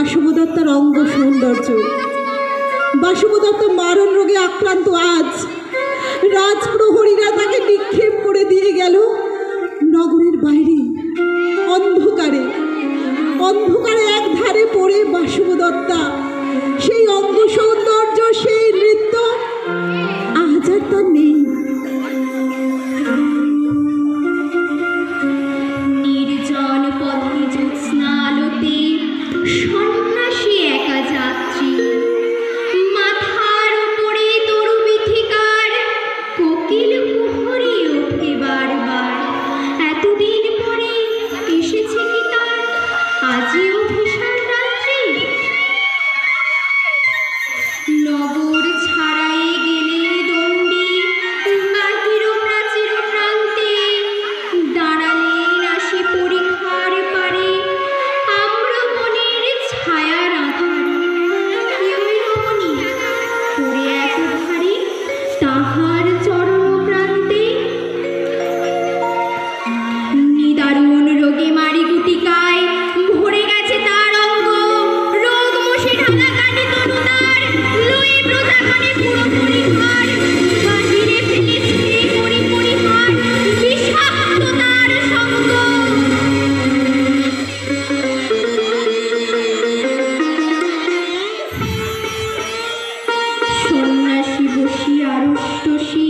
বাসুভদত্তার অঙ্গ সৌন্দর্য। বাসুভদত্ত মারণ রোগে আক্রান্ত আজ। রাজপ্রহরীরা তাকে নিক্ষেপ করে দিয়ে গেল নগরের বাইরে। অন্ধকারে। অন্ধকারে এক ধারে পড়ে বাসুভদত্তা সেই অঙ্গ সন্ন্যাসী বসি আরুষ্টসী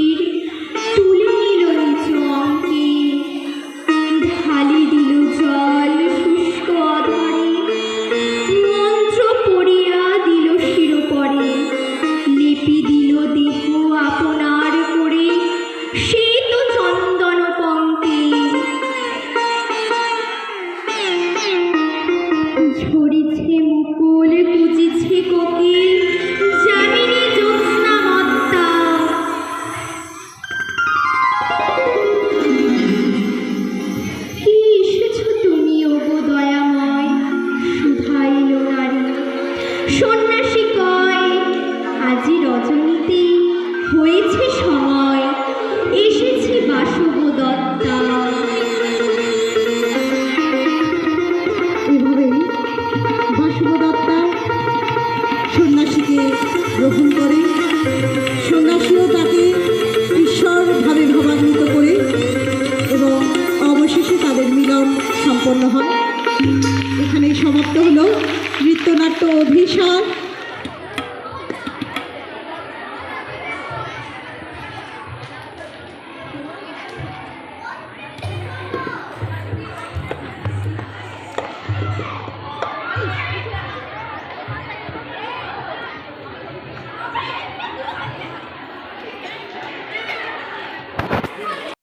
여러분